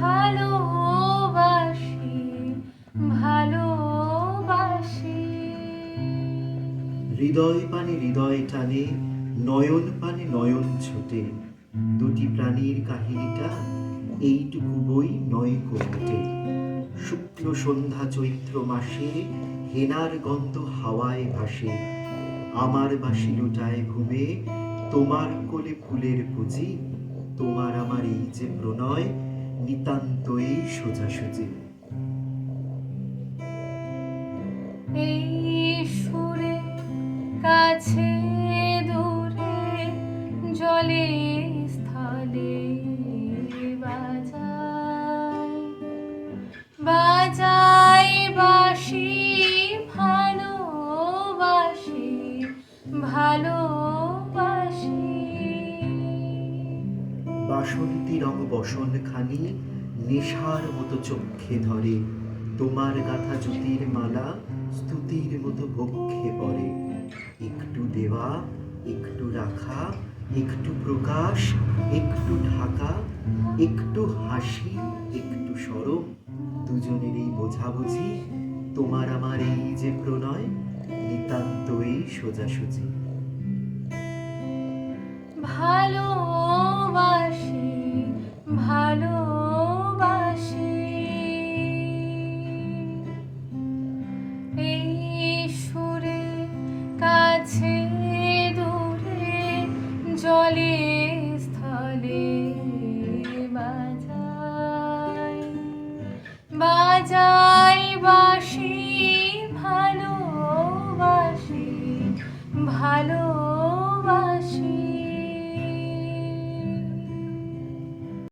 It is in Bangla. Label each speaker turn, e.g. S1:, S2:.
S1: ভালোবাসি ভালোবাসি।
S2: হৃদয় পানে হৃদয় টানে, নয়ন নয়ন ছোটে। দুটি প্রাণীর কাহিনীটা এইটুকু বই নয় শুক্ল সন্ধ্যা চৈত্র মাসে হেনার গন্ধ হাওয়ায় ভাসে। আমার বাসি লুটায় ঘুমে, তোমার কোলে ফুলের পুঁজি, তোমার আমার এই যে প্রণয় নিতান্তই সোজাসুজি।
S1: এই সুরে কাছে দূরে জলে স্থলে বাজায়। বাজাই
S2: বাসন্তী রং বসন খানি, নেশার মতো চক্ষে ধরে। তোমার গাথা জ্যোতির মালা, স্তুতির মতো বক্ষে পড়ে একটু দেওয়া, একটু রাখা, একটু প্রকাশ, একটু ঢাকা, একটু হাসি, একটু সরম দুজনের এই বোঝাবুঝি, তোমার আমার এই যে প্রণয়, নিতান্তই সোজাসুজি।
S1: ভালোবাসি জলে স্থলে বাজায়। বাজাই